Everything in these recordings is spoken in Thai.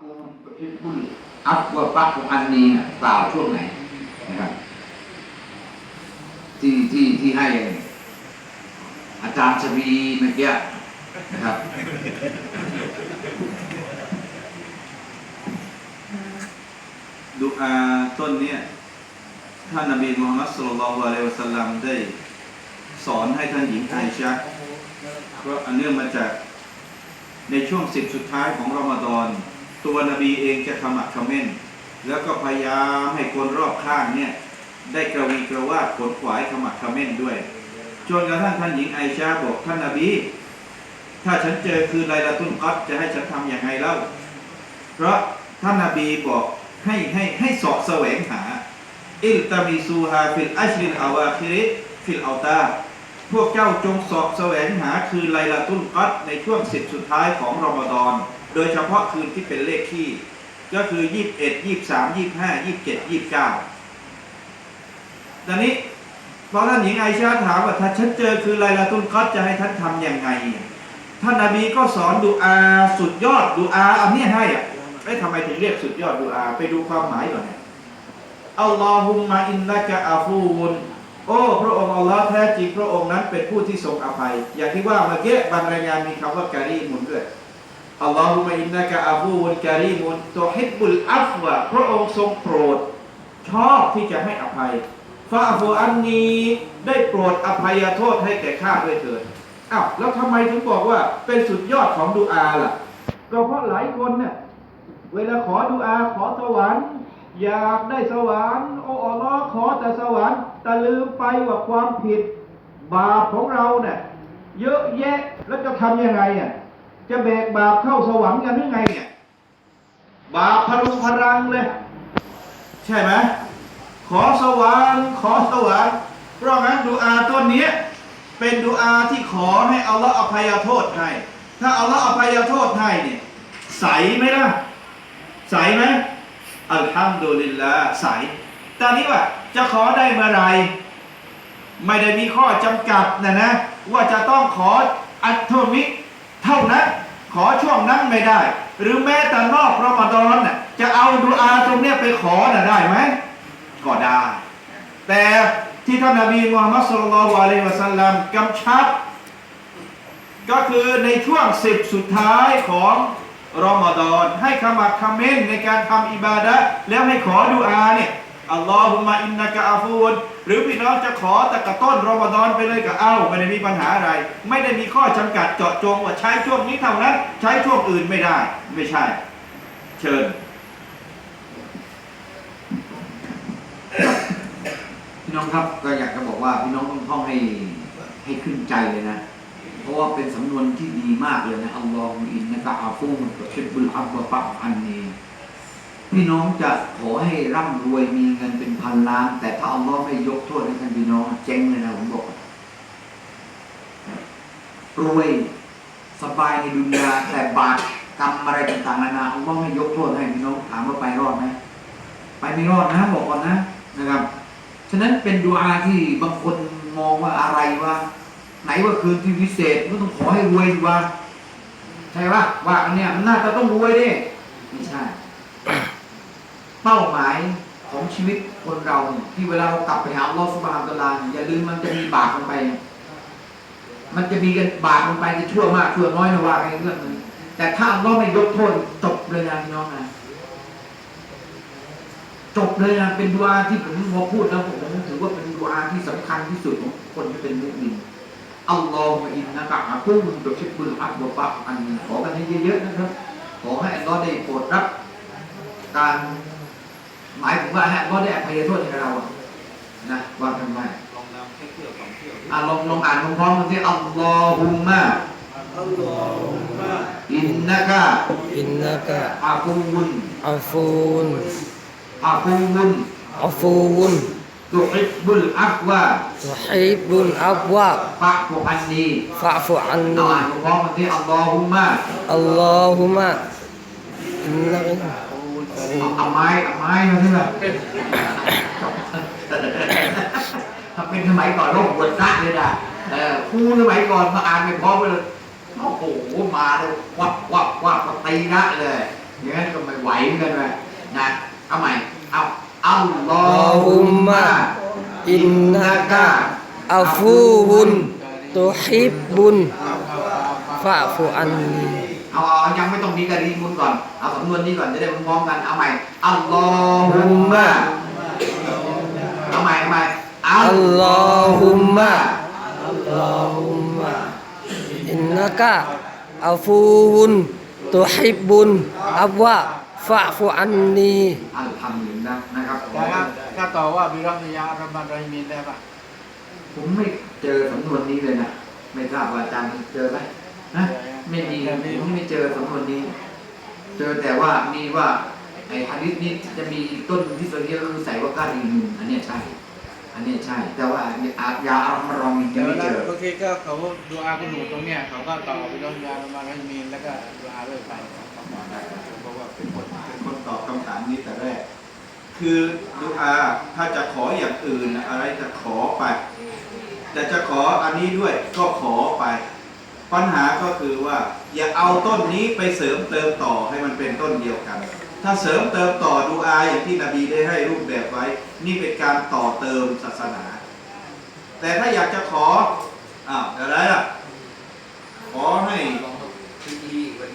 กูอิบบุลอัฟวะปักของอันนี้นะกล่าวช่วงไหนนะครับ ที่ที่ที่ให้อาจารย์ชวีเมื่อกี้นะครับดุอาต้นเนี้ยท่านนบีมุฮัมมัดสุลลัลลอฮุอะลัยฮิวะสัลลัมได้สอนให้ท่านหญิงไอชะเพราะอันเนื่องมาจากในช่วงสิบสุดท้ายของรอมฎอน ตัวนบีเองจะขมักขม้น แล้วก็พยายามให้คนรอบข้างเนี่ยได้กระวีกระวาดขนขวายขมักขม้นด้วยจนกระทั่งท่านหญิงไอชาบอกท่านนบี ถ้าฉันเจอคือไลลาตุนกัดจะให้ฉันทำอย่างไรเล่า เพราะท่านนาบีบอกให้ให้ให้สอบแสวงหา อิลตามิซูฮาฟิลอัชรินอาวาคิริฟิลอัลตาพวกเจ้าจงสอบแสวงหาคือไลลาตุลกัดในช่วงสิบสุดท้ายของรอมฎอน โดยเฉพาะคืนที่เป็นเลขขี้ก็คือ 21 23 25 27 29 ตอนนี้พอท่านหญิงไอชาถามว่าถ้าฉันเจอคือไลลาตุลกัดจะให้ท่านทำยังไง ท่านนาบีก็สอนดูอาสุดยอดดูอาอันเนี้ยให้อะเอ้ยทำไมถึงเรียกสุดยอดดูอาไปดูความหมายก่อนเนี่ยอัลลอฮุมมาอินนะกะอาฟูนโอ้พระองค์อัลลอฮ์แท้จริงพระองค์นั้นเป็นผู้ที่ทรงอภัย อย่างที่ว่าเมื่อกี้บางรายงานมีคำว่าการีมุนด้วย อัลลอฮุมะอินนะกะอาฟูนการีมุนตัวฮิบบุลอัฟวะพระองค์ทรงโปรด ชอบที่จะให้อภัยฟาฟูอันนี้ได้โปรดอภัยโทษให้แก่ข้าด้วยเถิดอ้าวแล้วทำไมถึงบอกว่าเป็นสุดยอดของดูอาล่ะ ก็เพราะหลายคนเนี่ยเวลาขอดูอาขอสวรรค์ อยากได้สวรรค์โอ้อัลลอฮ์ขอแต่สวรรค์แต่ลืมไปว่าความผิด บาปของเราเนี่ยเยอะแยะแล้วจะทำยังไงอะ จะแบกบาปเข้าสวรรค์กันหรือไงเนี่ยบาปพรุงพรังเลย ใช่ไหมขอสวรรค์ขอสวรรค์เพราะงั้นดูอาต้นนี้เป็นดุอาที่ขอให้อัลลอฮ์อภัยโทษให้ถ้าอัลลอฮ์อภัยโทษให้เนี่ยใสไหมล่ะใสไหมอัลฮัมดุลิลลาห์ใสตอนนี้ว่าจะขอได้เมื่อไรไม่ได้มีข้อจำกัดนะนะ ว่าจะต้องขออัตโทมิ เท่านั้นขอช่วงนั้นไม่ได้ หรือแม้แต่นอกรอมฎอนน่ะจะเอาดุอาตรงเนี้ยไปขอน่ะได้ไหมก็ได้ แต่ที่ท่านนบีมูฮัมมัดสุลลัลลอฮุอะลัยฮิวะสัลลัมกำชับ ก็คือในช่วงสิบสุดท้ายของรอมฎอนให้ขมักเขม้นในการทำอิบาดะแล้วให้ขอดุอาเนี่ย อัลลอฮุมะอินนะกะอาฟูนหรือพี่น้องจะขอแต่กระต้นรอมฎอนไปเลยก็เอาไม่ได้มีปัญหาอะไร ไม่ได้มีข้อจำกัดเจาะจงว่าใช้ช่วงนี้เท่านั้น ใช้ช่วงอื่นไม่ได้ ไม่ใช่ เชิญพี่น้องครับก็อยากจะบอกว่าพี่น้องต้องท่องให้ให้ขึ้นใจเลยนะ เพราะว่าเป็นสำนวนที่ดีมากเลยนะอัลลอฮฺอินนะกะอาฟูนกับชิบุลอับบะปักอันนี้ พี่น้องจะขอให้ร่ำรวยมีเงินเป็นพันล้าน แต่ถ้าอัลลอฮ์ไม่ยกโทษให้ท่านพี่น้องเจ๊งเลยนะผมบอกรวยสบายในดุนยาแต่บาปกรรมอะไรต่างๆนานาอัลลอฮ์ไม่ยกโทษให้พี่น้องถามว่าไปรอดไหมไปไม่รอดนะบอกก่อนนะนะครับ ฉะนั้นเป็นดูอาที่บางคนมองว่าอะไรวะไหนว่าคืนที่วิเศษก็ต้องขอให้รวยดีวะใช่ปะว่าอันเนี้ยมันน่าจะต้องรวยดิไม่ใช่ เป้าหมายของชีวิตคนเราเนี่ยที่เวลาเรากลับไปหาลอสุบานตลาอย่าลืมมันจะมีบาปลงไป มันจะมีกันบาปลงไปจะชั่วมากชั่วน้อยนะว่าไอ้เรื่องนึงแต่ถ้าอัลลอฮ์ไม่ยกโทษจบเลยนะพี่น้องนะจบเลยนะเป็นดูอาที่ผมพอพูดแล้วผมถือว่าเป็นดูอาที่สำคัญที่สุดของคนที่เป็นมุสลิมอัลลอฮฺอินนะกะอากุมตัวชิบุลอับบะปะอันนี้ขอกันให้เยอะๆนะครับ ขอให้อัลลอฮ์ได้โปรดรับการ หมายถึงว่าให้อัลลอฮ์ได้อภัยโทษให้เราอะนะว่าทำไมลองนำแค่เที่ยวสองเที่ยวอะลองลองอ่านพร้อมๆกันที่อัลลอฮุมมะอัลลอฮุมะอินนะกะอินนักะอาฟูวุนอาฟูนอาฟูวุนอาฟูนตุฮิบบุลอัฟวะตุฮิบุลอับวะฟะฟุอันนีฟะฟุอันเรานีอ่านพร้อมๆกันที่อัลลอฮุมะอัลลอฮุมะอินนักะ เอาเอาไม้เอาไม้มาที่แบบถ้าเป็นสมัยก่อนโลกบวชพระเลยนะเออครูสมัยก่อนมาอ่านไม่พร้อมเลยโอ้โหมาเลยวับวับวับมาตีละเลยอย่างนั้นก็ไม่ไหวเหมือนกันเลยนะเอาใหม่เอาอัลลอฮุมมะอินนักะอาฟูบุนตุฮิบบุนฟะฟูอันนี เอาเอายังไม่ต้องมีการีมุนก่อน เอาสำนวนนี้ก่อนจะได้พร้อมๆกันเอาใหม่อัลลอฮุมะเอาใหม่เอาใหม่อัลลอฮุมะอัลลอฮุมะอินนักะอาฟูบุนตุฮิบบุนอับวะฟะฟูอันนีอัลฮัมดุลิลละนะครับแต่ถ้าถ้าต่อว่าบิรัมยารัมบันไรมีนได้ปะผมไม่เจอสำนวนนี้เลยนะ ไม่ทราบว่าอาจารย์เจอไหม นะไม่มีผมไม่เจอสำนวนนี้ เจอแต่ว่ามีว่าไอ้ฮะดิษนี้จะมีต้นที่สุดก็คือใส่ว่ากาดีมุนอันนี้ใช่ อันนี้ใช่ แต่ว่าอาญาอัลมารองยังไม่เจอบางทีก็เขาดูอาคุณหนูตรงเนี้ยเขาก็ต่อบิรัมยารัมบันไรมีแล้วก็ดูอาเรื่อยไปบอกได้เพราะว่าเป็นคนเป็นคนตอบคำถามนี้แต่แรก คือดูอาถ้าจะขออย่างอื่นอะไรจะขอไป แต่จะขออันนี้ด้วยก็ขอไป ปัญหาก็คือว่าอย่าเอาต้นนี้ไปเสริมเติมต่อให้มันเป็นต้นเดียวกัน ถ้าเสริมเติมต่อดูอาอย่างที่นบีได้ให้รูปแบบไว้ นี่เป็นการต่อเติมศาสนา แต่ถ้าอยากจะขออ้าวอะไรล่ะ ขอให้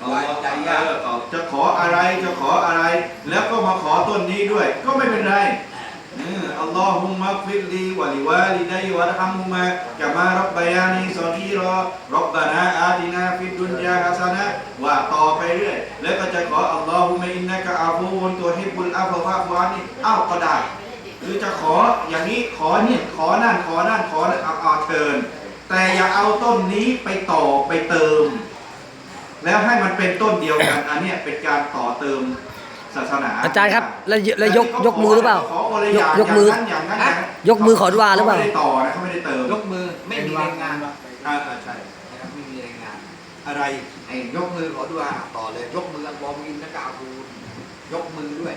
เออจะขออะไรจะขออะไร แล้วก็มาขอต้นนี้ด้วย ก็ไม่เป็นไรเอัลลอฮุมะฟิรลีวะลิวาลิดัยวะรฮัมฮุมะกะมารับบายานีซอกีรอรับบานาอาตินาฟิดดุนยาฮัสนะว่าต่อไปเรื่อย แล้วก็จะขออัลลอฮุมะอินนะกะอาฟูวนตัวฮิบุลอาฟะฟะฟานี่อ้าวก็ได้คือจะขออย่างนี้ขอเนี่ยขอนั่นขอนั่นขอนั่นเอาเอาเชิญ แต่อย่าเอาต้นนี้ไปต่อไปเติม แล้วให้มันเป็นต้นเดียวกันอันเนี้ยเป็นการต่อเติม ศาสนาอาจารย์ครับแล้วแล้วยกยกมือหรือเปล่าขคนละอย่างยกมือางนั้นอย่างนั้นอย่างนั้นยกมือขอดุอาหรือเปล่าขไม่ได้ต่อนะเขาไม่ได้เติมยกมือไม่มีรายงานอ่าอ่าใช่นะครับไม่มีรายงานอะไรไอ้ยกมือขอดูอาต่อเลยยกมืออัลลอฮฺอินนะกาบูนยกมือด้วย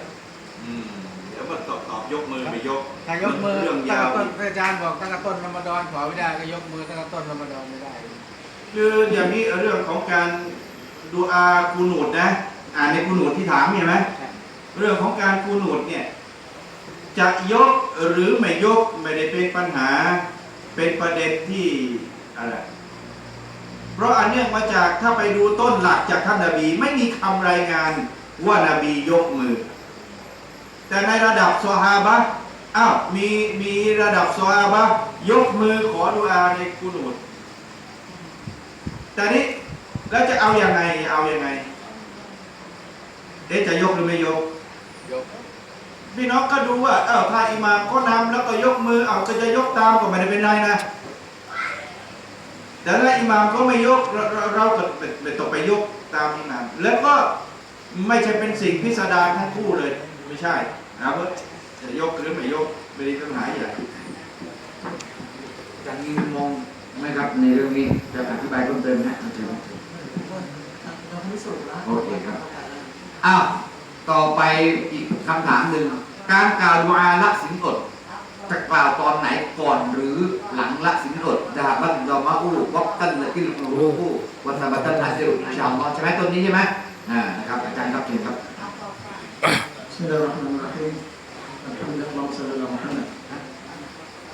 อืมเดี๋ยวมาตอบตอบยกมือไปยกถ้ายกมือเรื่องตั้งยาวแต่ต้นอาจารย์บอกตั้งแต่ต้นรอมฎอนขอไม่ได้ก็ยกมือตั้งแต่ต้นรอมฎอนไม่ได้ คืออย่างนี้เรื่องของการดูอากูนูดนะ อ่านในกูนูดที่ถามเห็นไหมเรื่องของการกูนูดเนี่ยจะยกหรือไม่ยกไม่ได้เป็นปัญหาเป็นประเด็นที่อะไรเพราะอันเนื่องมาจากถ้าไปดูต้นหลักจากท่านนาบี ไม่มีคำรายงานว่านาบียกมือ แต่ในระดับซอฮาบะห์อ้าวมีมีระดับซอฮาบะห์ยกมือขอดุอาในกูนูดแต่นี้แล้วจะเอาอยัางไงเอาอยัางไง เอ๊ะจะยกหรือไม่ยก ยกพี่น้องก็ดูว่าเอ้าถ้าอิหมามเขานำแล้วก็ยกมือเอาก็จะยกตามก็ไม่ได้เป็นไรนะ แต่ถ้าอิหมามเขาไม่ยกเราเราเราก็ไม่ไม่ต้องไปยกตามอิหมามแล้วก็ไม่ใช่เป็นสิ่งพิสดารทั้งคู่เลย ไม่ใช่นะครับว่าจะยกหรือไม่ยกไม่ได้ปัญหาใหญ่อาจารย์มีมุมมองไหมครับในเรื่องนี้จะอธิบายเพิ่มเติมไหมอาจารย์โอเคครับ้าวต่อไปอีกคำถามหนึ่งการกล่าวอาละสินอดจะกล่าวตอนไหนก่อนหรือหลังละสินอดจาบัตยอมาอุลุวับตันละกิลมูรุผู้วัฒนบัตันอาเจรุนชาวมอใช่ไหมต้นนี้ใช่ไหมอ่านะครับอาจารย์ครับเชิญครับบิสมิลลาฮิรเราะห์มานิรเราะฮีมอัลฮัมดุาฮิศ็อลลัลอฮุอะลัย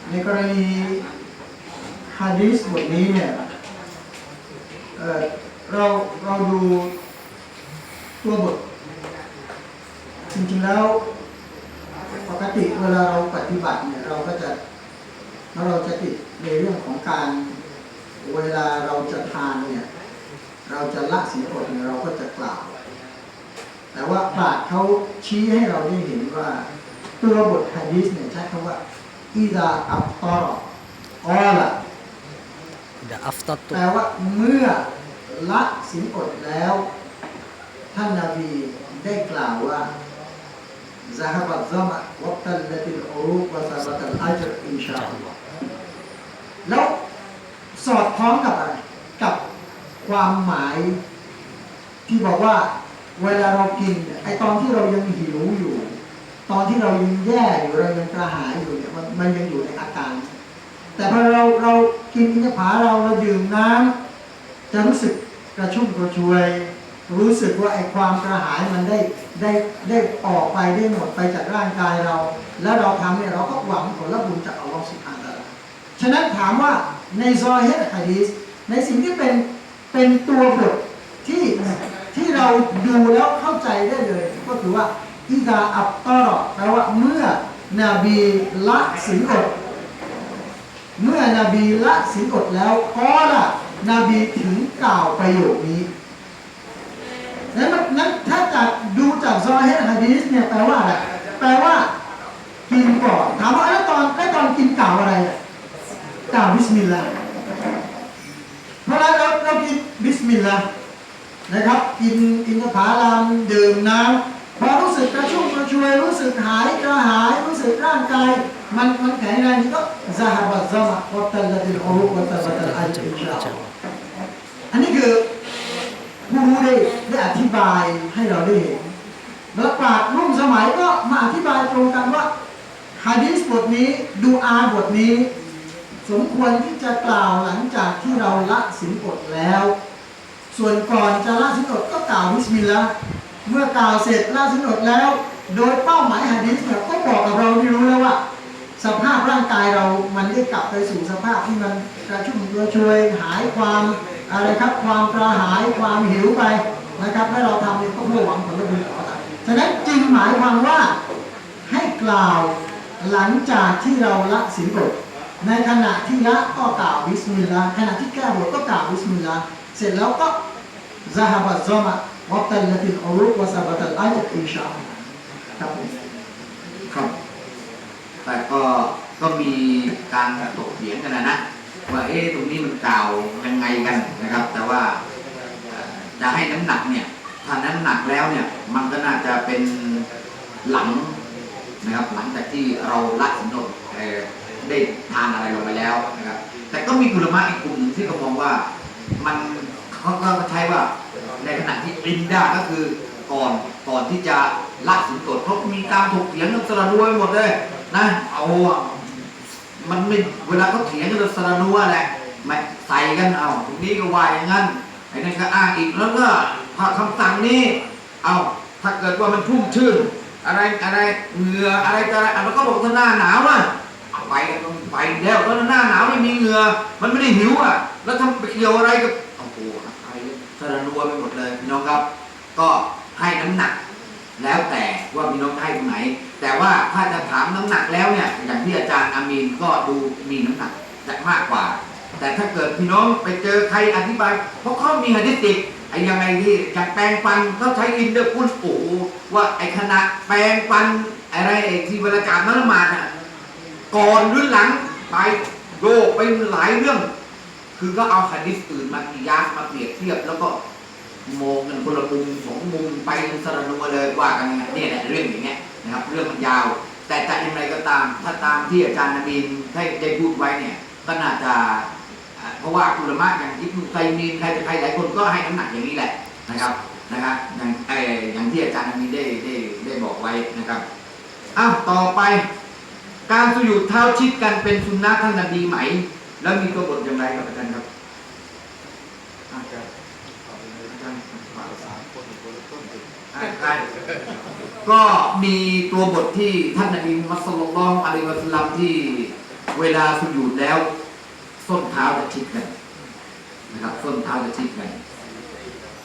ในกรณีฮะดีษบทนี้เนี่ยเราเราดูตัวบท จริงๆแล้วปกติเวลาเราปฏิบัติเนี่ยเราก็จะเราจะติดในเรื่องของการเวลาเราจะทานเนี่ยเราจะละศีลอดเนี่ยเราก็จะกล่าว แต่ว่าบาทเขาชี้ให้เราได้เห็นว่าตัวบทฮะดีสเนี่ยใช้คำว่าอีดาอับตอรออละ The after แปลว่าเมื่อละสินอดแล้ว ท่านนาบีได้กล่าวว่า ذهب الظمأ وابتلت العروق وثبت الأجر إن شاء الله แล้วสอดคล้องกับอะไร กับความหมาย ที่บอกว่าเวลาเรากินเนี่ยไอตอนที่เรายังหิวอยู่ ตอนที่เรายังแย่อยู่เรายังกระหายอยู่เนี่ยมันมันยังอยู่ในอาการ แต่พอเราเรากินอินทผาเราเราดื่มน้ำจะรู้สึกกระชุ่มกระชวย รู้สึกว่าไอ้ความกระหายมันได้ได้ได้ออกไปได้หมดไปจากร่างกายเรา แล้วเราทำเนี่ยเราก็หวังผลบุญจากอัลลอฮฺสุบฮานะฮูวะตะอาลาฉะนั้นถามว่าในซอฮีฮ์ฮะดีษในสิ่งที่เป็นเป็นตัวบทที่ที่เราดูแล้วเข้าใจได้เลย ก็คือว่าอิดาอับตอรอแปลว่าเมื่อนบีละสินอดเมื่อนบีละสินอดแล้วก็ละนบีถึงกล่าวประโยคนี้ นั้นนั้นถ้าจากดูจากซอฮีฮ์ฮะดีษเนี่ยแปลว่าอะไรแปลว่ากินก่อนถามว่าแล้วตอนแล้วตอนกินกล่าวอะไรกล่าวบิสมิลลาห์เพราะฉะนั้นเราเรากินบิสมิลลาห์นะครับ กินอินทผลัมดื่มน้ำพอรู้สึกกระชุ่มกระชวยรู้สึกหายกระหายรู้สึกร่างกายมันมันแข็งแรงนี่ก็ซาฮาบะซามะวัตตัลลติลอุรุวัตตัลลติลอัจอินชาอัลลอฮ์อันนี้คือ ผู้รู้ได้ได้อธิบายให้เราได้เห็นแล้วปราชญ์รุ่นสมัยก็มาอธิบายตรงกันว่าฮะดีษบทนี้ดูอาบทนี้ สมควรที่จะกล่าวหลังจากที่เราละสินอดแล้ว ส่วนก่อนจะละสินอดก็กล่าวบิสมิลลาห์เมื่อกล่าวเสร็จละสินอดแล้ว โดยเป้าหมายฮะดีษเนี่ยก็บอกกับเราที่รู้แล้วว่า สภาพร่างกายเรามันได้กลับไปสู่สภาพที่มันกระชุ่มกระชวยหายความ อะไรครับความกระหายความหิวไปนะครับให้เราทำเนี่ยก็เพื่อหวังผลบุญต่อไปฉะนั้นจึงหมายความว่าให้กล่าวหลังจากที่เราละสินอดในขณะที่ละก็กล่าวบิสมิลลาห์ขณะที่แก้บทก็กล่าวบิสมิลลาห์เสร็จแล้วก็ซาฮาบัตซอมะวัตตัลลติลอุรุกวะซาบัตัลอายัดอินชาครับผมครับแต่ก็ก็มีการถกเถียงกันนะนะ ว่าเอ๊ะตรงนี้มันกล่าวยังไงกันนะครับ แต่ว่าจะให้น้ำหนักเนี่ยถ้าน้ำหนักแล้วเนี่ยมันก็น่าจะเป็นหลังนะครับหลังจากที่เราละสินอดเอ่อได้ทานอะไรลงไปแล้วนะครับ แต่ก็มีกุลมะอีกกลุ่มหนึ่งที่เขามองว่ามันเขาก็ใช้ว่าในขณะที่อินดาก็คือก่อนก่อนที่จะละสินอดเขาะมีการถกเถียงกันสระรวยหมดเลยนะเอา มันไม่เวลาเขาเถียงกันสระรัวแหละไม่ใส่กันเอาตรงนี้ก็ว่าอย่างนั้นไอ้นั่นก็อ้างอีกแล้วก็พอคำสั่งนี้เอาถ้าเกิดว่ามันชุ่มชื่น อะไรอะไรเหงื่ออะไรอะไรอะมันก็บอกว่าหน้าหนาวอะไปก็ต้องไปแล้วแล้วหน้าหนาวไม่มีเหงื่อมันไม่ได้หิวอะ แล้วทำไปเกี่ยวอะไรกับโอ้โหอะไรสารนัวไปหมดเลยน้องครับ ก็ให้น้ำหนัก แล้วแต่ว่าพี่น้องจะให้ตรงไหน แต่ว่าถ้าจะถามน้ำหนักแล้วเนี่ยอย่างที่อาจารย์อามีนก็ดูมีน้ำหนักจะมากกว่า แต่ถ้าเกิดพี่น้องไปเจอใครอธิบาย เพราะเขามีหะดิษติกไอ้ยังไงที่จากแปรงฟันเขาใช้อินเดอร์กุลโอ้ว่าไอ้ขณะแปรงฟันอะไรไอ้ที่เวลาจาบน้ำละมาดอะก่อนหรือหลังไปโยกไปหลายเรื่อง คือก็เอาหะดิษอื่นมากิยามาเปรียบเทียบแล้วก็ มองกันคนละมุมสองมุมไปสระนัวเลยว่ากันเนี่ยแหละเรื่องอย่างเงี้ยนะครับเรื่องมันยาว แต่จะอย่างไรก็ตาม ถ้าตามที่อาจารย์นบินได้ได้พูดไว้เนี่ยก็น่าจะเพราะว่าอุลมะอย่างอิบนุไซมีนใครจะใครหลายคนก็ให้น้ำหนักอย่างนี้แหละนะครับนะครับอย่างเออย่างที่อาจารย์อามีได้ได้ได้บอกไว้นะครับอ้าวต่อไป การสุยุดเท้าชิดกันเป็นสุนนะท่านนบีไหม แล้วมีตัวบทอย่างไรครับอาจารย์ครับอาจารย์อาจารย์ฝา ก็มีตัวบทที่ท่านนบีมุฮัมมัดศ็อลลัลอฮุอะลัยวะสัลลัมที่เวลาสุยุดแล้ว ส้นเท้าจะชิดกันนะครับ ส้นเท้าจะชิดกัน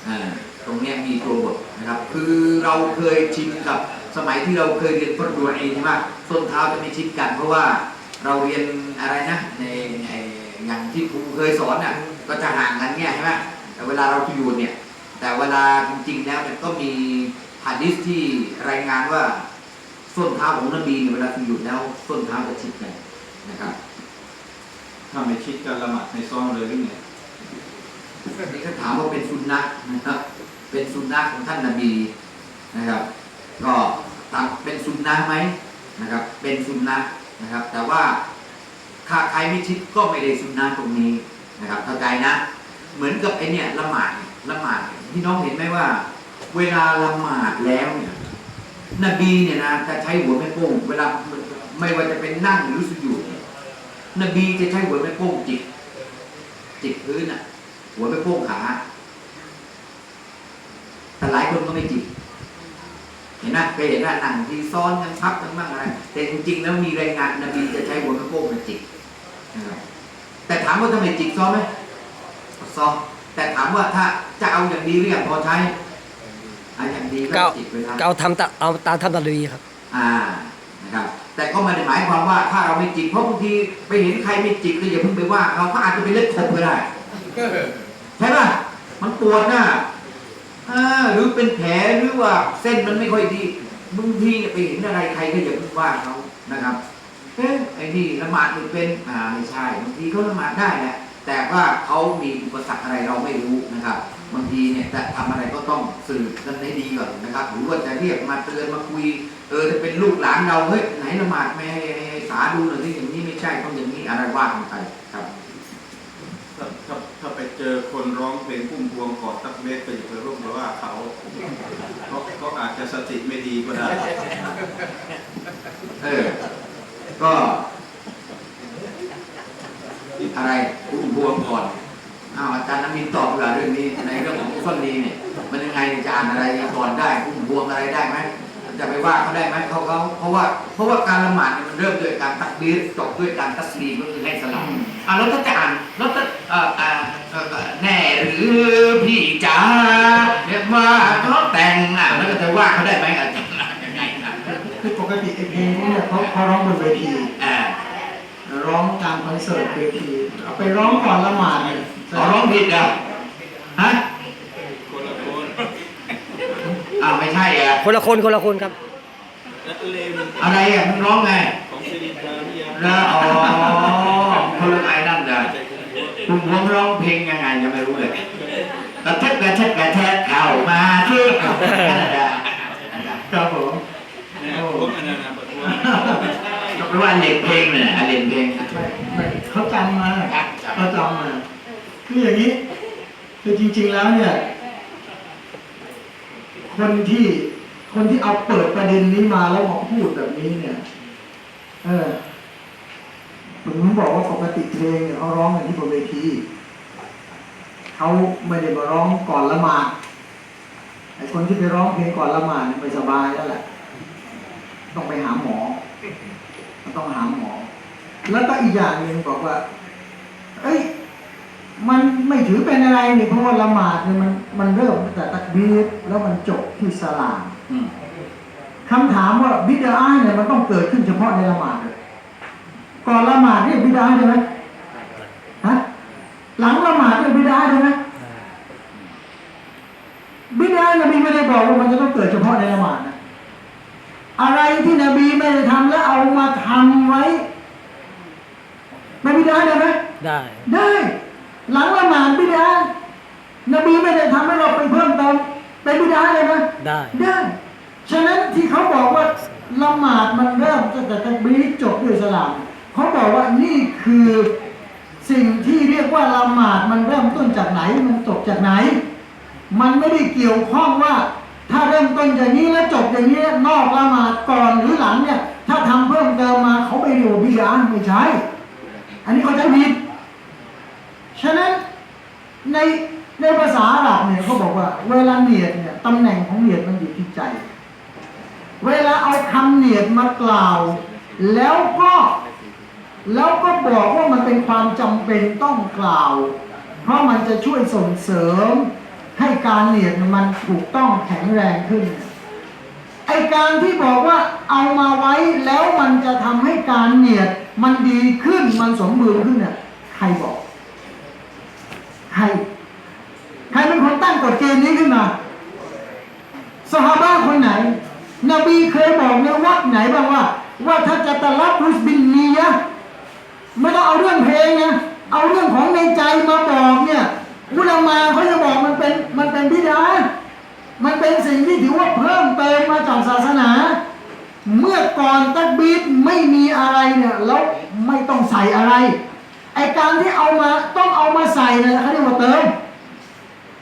อ่าตรงนี้มีตัวบทนะครับ คือเราเคยชินกับสมัยที่เราเคยเรียนฟรดูเองใช่ไหมส้นเท้าจะไม่ชิดกัน เพราะว่าเราเรียนอะไรนะในในอย่างที่ครูเคยสอนน่ะก็จะห่างกันเนี่ยใช่ไหมแต่เวลาเราจะอยู่เนี่ย แต่เวลาจริงๆแล้วเนี่ยก็มีฮะดิษที่รายงานว่าส้นเท้าของนบีเนี่ยเวลาสุญูดแล้วส้นเท้าจะชิดกันนะครับ ถ้าไม่คิดการละหมาดในซ้อมเลยหรือไงนี่ก็ถามว่าเป็นสุนนะนะครับ เป็นสุนนะของท่านนาบีนะครับ ก็ตามเป็นสุนนะไหมนะครับ เป็นสุนนะนะครับ แต่ว่าถ้าใครไม่ชิดก็ไม่ได้สุนนะตรงนี้นะครับเข้าใจนะ เหมือนกับไอเนี่ยละหมาดละหมาด พี่น้องเห็นไหมว่า เวลาละหมาดแล้วเนี่ยนบีเนี่ยนะจะใช้หัวแม่โป้งเวลาไม่ว่าจะเป็นนั่งหรือสุญูดเนี่ยนบีจะใช้หัวแม่โป้งจิกจิกพื้นอะ หัวไปโป้งขาแต่หลายคนก็ไม่จิกเห็นไหมเคยเห็นว่าหนังที่ซ้อนกันพับกันบ้างอะไร แต่จริงๆแล้วมีรายงานนบีจะใช้หัวแม่โป้งมาจิกแต่ถามว่าทำไมจิกซ้อมไหมซ้อม แต่ถามว่าถ้าจะเอาอย่างดีหรืออย่างพอใช้เอาอย่างดีก็ก็จิกไปทำก็เอาทำตาเอาตามทำตามนบีครับ อ่านะครับ แต่ก็ไม่ได้หมายความว่าถ้าเราไม่จิกเพราะบางทีไปเห็นใครไม่จิกก็อย่าเพิ่งไปว่าเขาเขาอาจจะเป็นเลือดขบก็ได้ใช่ป่ะมันปวดนะอ่าหรือเป็นแผลหรือว่าเส้นมันไม่ค่อยดีบางทีเนี่ยไปเห็นอะไรใครก็อย่าเพิ่งว่าเขานะครับเอ๊ะไอ้นี่ละหมาดมันเป็นอ่าไม่ใช่บางทีเขาละหมาดได้แหละ แต่ว่าเขามีอุปสรรคอะไรเราไม่รู้นะครับบางทีเนี่ยจะทำอะไรก็ต้องสืบกันให้ดีก่อนนะครับหรือว่าจะเรียกมาเตือนมาคุยเออจะเป็นลูกหลานเราเฮ้ยไหนละหมาดไม่ให้ให้ให้สาดูหน่อยที่อย่างนี้ไม่ใช่ต้องอย่างนี้อะไรว่ากันไปครับถ้าถ้าถ้าไปเจอคนร้องเพลงพุ่มพวงกอดตักเบสไปอยู่าไปร่วมว่าเขาเขาเขาอาจจะสติไม่ดีก็ได้เออก็อะไรพุ่มพวง ก่อนอ้าวอาจารย์น้ำมินตอบเวลาเรื่องนี้ในเรื่องของมุสลีเนี่ยมันยังไงเนี่ยจะอ่านอะไรก่อนได้พุ่มพวงอะไรได้ไหมจะไปว่าเขาได้ไหมเขาเขาเพราะว่าเพราะว่าการละหมาดเนี่ยมันเริ่มด้วยการตักบีรจบด้วยการตัสลีมก็คือให้สลามอะแล้วถ้าจะอ่านแล้วถ้าเอ่อเอ่อเอ่อเอ่อแน่หรือพี่จ๋าเรียกว่าเขาแต่งอะแล้วก็จะว่าเขาได้ไหมอาจารย์ยังไงนะคือปกติไอ้เพลงพวกเนี่ยเขาเขาร้องบนเวทีอ่า ร้องตามคอนเสิร์ตเวทีเอาไปร้องก่อนละหมาดเนี่ยขอร้องผิดอะฮะคนละคนอ้าวไม่ใช่อะคนละคนคนละคนครับนักเลงอะไรอะมึงร้องไงของสิรินทราวิทยาแล้วอ๋อคนละไอ้นั่นอะคุณผมร้องเพลงยังไงยังไม่รู้เลยกระแทกกระแทกกระแทกเข้ามาที่นั่นแหละครับผมเนี่ยพวกอนานาประท้ วงก็แปลว่าเล่นเพลงเลยนะเล่นเพลงเขาจำมาเขาจำมาคืออย่างนี้คือจริง ๆแล้วเนี่ย คนที่คนที่เอาเปิดประเด็นนี้มาแล้วมาพูดแบบนี้เนี่ย เออผมบอกว่าปกติเพลงเนี่ยเขาร้องกันที่บนเวทีเขาไม่ได้มาร้องก่อนละหมาดไอ้คนที่ไปร้องเพลงก่อนละหมาดเนี่ยไม่สบายแล้วแหละต้องไปหาหมอ ต้องหาหมอ แล้วก็อีกอย่างหนึ่งบอกว่า เอ้ย มันไม่ถือเป็นอะไรนี่เพราะว่าละหมาดเนี่ยมันมันเริ่มตั้งแต่ตักบีรแล้วมันจบที่สลามอืมคำถามว่าบิดาเนี่ยมันต้องเกิดขึ้นเฉพาะในละหมาดเลยก่อนละหมาดเรียกบิดาใช่ไหมฮะหลังละหมาดเรียกบิดาใช่ไหมบิดานบีไม่ได้บอกว่ามันจะต้องเกิดเฉพาะในละหมาดนะ อะไรที่นบีไม่ได้ทำแล้วเอามาทำไว้ไม่บิดาได้ไหมได้ ได้ หลังละหมาดบิดานบีไม่ได้ทำให้เราไปเพิ่มเติมเป็นบิดาเลยไหมได้ได้ฉะนั้นที่เขาบอกว่าละหมาดมันเริ่มตั้งแต่ตักบีรจบด้วยสลามเขาบอกว่านี่คือสิ่งที่เรียกว่าละหมาดมันเริ่มต้นจากไหน มันจบจากไหน มันไม่ได้เกี่ยวข้องว่า ถ้าเริ่มต้นอย่างนี้แล้วจบอย่างนี้นอกละหมาดก่อนหรือหลังเนี่ย ถ้าทำเพิ่มเติมมาเขาไปเรียกว่าบิดาไม่ใช่อันนี้เขาใจผิดฉะนั้นในในภาษาอาหรับเนี่ยเขาบอกว่าเวลาเนียดเนี่ยตำแหน่งของเนียดมันอยู่ที่ใจ เวลาเอาคำเนียดมากล่าว แล้วก็แล้วก็บอกว่ามันเป็นความจำเป็นต้องกล่าว เพราะมันจะช่วยส่งเสริม ให้การเนียดมันถูกต้องแข็งแรงขึ้น ไอการที่บอกว่าเอามาไว้แล้วมันจะทำให้การเนียดมันดีขึ้นมันสมบูรณ์ขึ้นเนี่ยใครบอกใครใครเป็นคนตั้งกฎเกณฑ์นี้ขึ้นมาสหาบ้าคนไหน นบีเคยบอกในวัดไหนบ้างว่า ว่าถ้าจะตะลับรุสบินนียะไม่ต้องเอาเรื่องเพลงนะเอาเรื่องของในใจมาบอกเนี่ย อุลามาเขาจะบอกมันเป็นมันเป็นบิดามันเป็นสิ่งที่ถือว่าเพิ่มเติมมาจากศาสนา เมื่อก่อนตักบีดไม่มีอะไรเนี่ยแล้วไม่ต้องใส่อะไรไอการที่เอามาต้องเอามาใส่เนี่ยเขาเรียกว่าเติม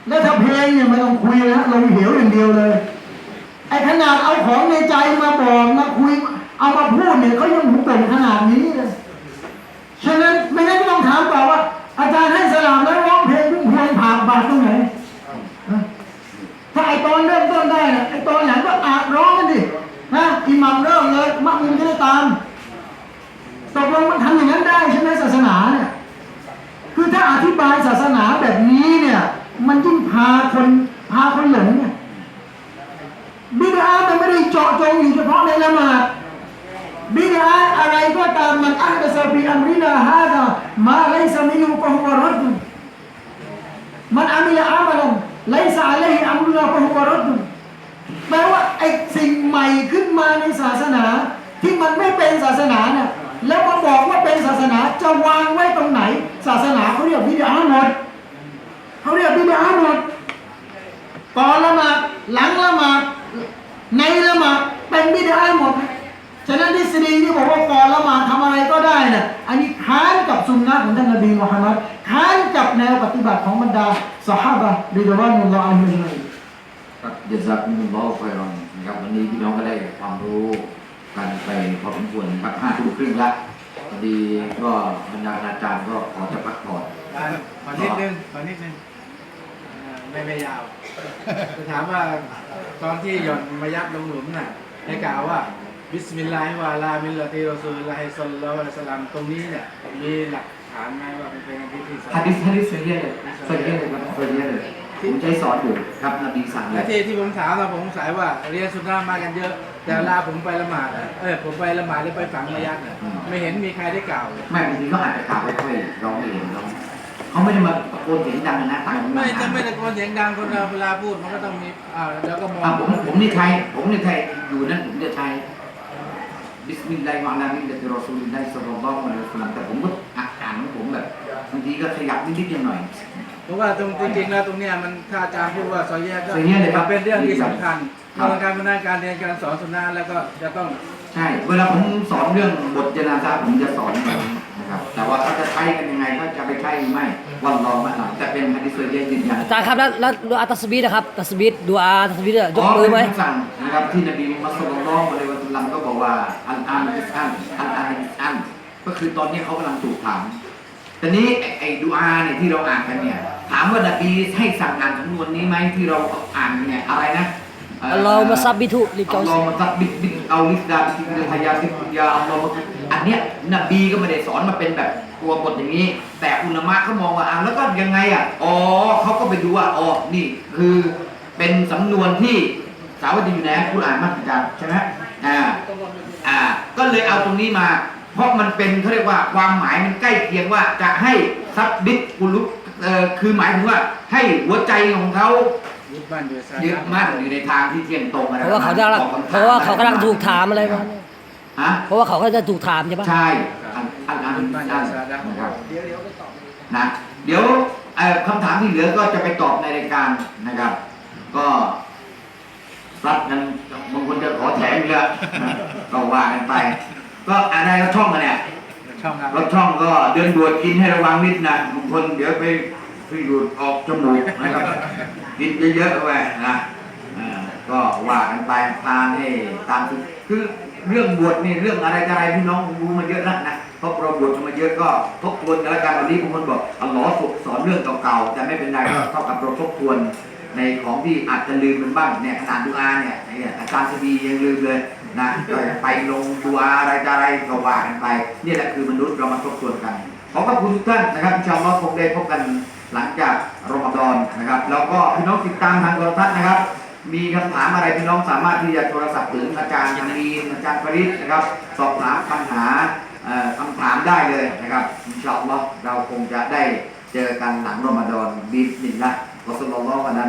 แล้วถ้าเพลงเนี่ยไม่ต้องคุยแล้วลงเหวอย่างเดียวเลยไอขนาดเอาของในใจมาบอกมาคุยเอามาพูดเนี่ยเขายังหุบเป็นขนาดนี้เลยฉะนั้นไม่งั้นก็ต้องถามต่อว่า อาจารย์ให้สลามแล้ว บาทตรงไหนถ้าไอตอนเริ่มต้นได้นะไอตอนหลังก็อาร้องกันดินะอิหมัมเริ่มเลยมะมุมจะได้ตามตกลงมันทำอย่างนั้นได้ใช่ไหมศาสนาเนี่ยคือถ้าอธิบายศาสนาแบบนี้เนี่ย มันยิ่งพาคนพาคนหลงเนี่ยบิดามันไม่ได้เจาะจงอยู่เฉพาะในละหมาดบิดาอะไรก็ตามมันอัลกัสฟีอัมรินาฮาดามาไลซามิยูฟะฮุวะรัดุ มันอามิลอามัลันไลซาอะลัยฮิอัมรุนาฟะฮุวะรดุแปลว่าไอ้สิ่งใหม่ขึ้นมาในศาสนา ที่มันไม่เป็นศาสนาเนี่ยแล้วมาบอกว่าเป็นศาสนาจะวางไว้ตรงไหน ศาสนาเขาเรียกบิดาหมดเขาเรียกบิดาหมดก่อนละหมาดหลังละหมาดในละหมาดเป็นบิดาหมดฉะนั้นทฤษฎีที่บอกว่าก่อนละหมาดทำอะไรก็ได้น่ะอันนี้ค้านกับสุนนะของท่านนบีมุฮัมมัด ค้านกับแนวปฏิบัติของบรรดาสหายริดวานุลลอฮ์อัลลอฮ์ครับเดซักมุลลอฮ์ไฟรอนนะครับวันนี้พี่น้องก็ได้ความรู้กันไปพอสมควรนะครับห้าทุ่มครึ่งละพอดีก็บรรดาอาจารย์ก็ขอจะพักผ่อนอะขอนิดนึงขอนิดนึงเอ่อไม่ไม่ยาวจะถามว่าตอนที่หย่อนมายัดลงหลุมน่ะให้กล่าวว่าบิสมิลลาฮิวะลามิลลาติรอซูลิลลาฮิศ็อลลัลลอฮุอะลัยฮิวะซัลลัมตรงนี้เนี่ยมีหลักฐานไหมว่ามันเป็นพิธีสงฆ์ฮะดิษฮะดิษเซียเลยเซียเลยครับเซียเลยผมใจสอนอยู่ครับนบีสั่งเลและยที่ที่ผมถามเราผมสงสัยว่าเรียนสุนนะมากันเยอะ แต่เวลาผมไปละหมาดอะเออผมไปละหมาดหรือไปฝังมายัดอะไม่เห็นมีใครได้กล่าวเลยไม่บางทีก็อาจจะข่าวไม่ค่อยร้องไม่เห็นร้องเขาไม่ได้มาตะโกนเสียงดังนะต่างไม่จะไม่ตะโกนเสียงดังคนเราเวลาพูดมันก็ต้องมีอ่าแล้วก็มองอะผมผมนี่ใครผมนี่ใครอยู่นั่นผมจะใช้บิสมิลลาฮิวะลามิลลาติรอซูลิลลาฮิศ็อลลัลลอฮุอะลัยฮิวะซัลลัมแต่ผมก็อ่านของผมแบบ บางทีก็ขยับนิดๆหน่อย เพราะว่าตรงจริงๆแล้วตรงเนี้ยมันถ้าอาจารย์พูดว่าซอยแยกก็ซอยแยกเลยครับ เป็นเรื่องที่สำคัญครับในการพัฒนาการเรียนการสอนสุนนะแล้วก็จะต้องใช่ เวลาผมสอนเรื่องบทเจนาซาผมจะสอนแบบนี้นะครับ แต่ว่าเขาจะใช้กันยังไงเขาจะไปใช้หรือไม่วันรองมาหลังแต่เป็นฮะดิษเซียยืนยันอาจารย์ครับแล้วแล้วดูอาตัสบีดนะครับตัสบีดดูอาตัสบีดเนี่ยยกมือไหมเป็นคำสั่งนะครับที่นบีมุฮัมมัดสุลลัลลอฮุอะลัยฮิวะสัลลัมก็บอกว่าอันอันอิสอันอันอันอิสอันก็คือตอนนี้เขากำลังถูกถาม แต่นี้ไอ้ไอ้ดูอาเนี่ยที่เราอ่านกันเนี่ย ถามว่านบีให้สั่งอ่านสำนวนนี้ไหมที่เราอ่านเนี่ยอะไรนะเอัลลอฮุมะซับบิทุลิกออัสลลอฮฺตักบิดบิดเอาลิสดาบิดบิดฮายาติบุญญาอัลลอฮฺอันเนี้ยนบีก็ไม่ได้สอนมาเป็นแบบตัวบทอย่างนี้ แต่อุลามะเขามองว่าอะแล้วก็ยังไงอะอ๋อเขาก็ไปดูว่าอ๋อนี่คือเป็นสำนวนที่สาวดีอยู่ในอัลกุรอานมากจังใช่ไหมอ่าอ่าก็เลยเอาตรงนี้มา เพราะมันเป็นเขาเรียกว่าความหมายมันใกล้เคียงว่าจะให้ซับบิดกุลุเอ่อคือหมายถึงว่าให้หัวใจของเขายึดบ้านอยู่ซายึดมั่นอยู่ในทางที่เที่ยงตรงอะไรเพราะว่าเขาปจะมณตอบคำถมเพราะว่าเขากำลังถูกถามอะไรมาเนี่ยฮะเพราะว่าเขาก็จะถูกถามใช่ปะใช่อันอันอันยึดบ้านออัยู่นซาดะนะครับนะเดี๋ยวเอ่อคำถามที่เหลือก็จะไปตอบในรายการนะครับ ก็รัดกันบางคนจะขอแถมอีกแล้วนะก็ว่ากันไป ก็อะไรก็ช่องกันเนี่ยช่องครับรถช่องก็เดินด่วนกินให้ระวังนิดนะบางคนเดี๋ยวไปไปดูดออกจมูกนะครับกินเยอะๆไปนะอ่าก็ว่ากันไปตามให้ตามคือคือเรื่องบวชนี่เรื่องอะไรอะไรพี่น้องรู้มาเยอะแล้วนะเพราะเราบวชมาเยอะก็ทบทวนกันแล้วกันวันนี้บางคนบอกอัลลอฮ์สอนเรื่องเก่าๆแต่ไม่เป็นไรเท่ากับเราทบทวนในของที่อาจจะลืมมันบ้างเนี่ยขนาดดูอาเนี่ยเนี่ยอาจารย์สบียังลืมเลย นะก็ไปลงดูอาอะไรจะอะไรก็ว่ากันไปนี่แหละคือมนุษย์เรามาทบทวนกันขอขอบคุณทุกท่านนะครับชาอัลลอฮ์คงได้พบกันหลังจากรอมฎอนนะครับ แล้วก็พี่น้องติดตามทางโทรทัศน์นะครับ มีคำถามอะไรพี่น้องสามารถที่จะโทรศัพท์ถึงอาจารย์ยังมีนอาจารย์ปริศนะครับ สอบถามปัญหาคำถามได้เลยนะครับอินชาอัลลอฮ์เราคงจะได้เจอกันหลังรอมฎอนบิสมิลลาห์วะซัลลัลลอฮุอะลาน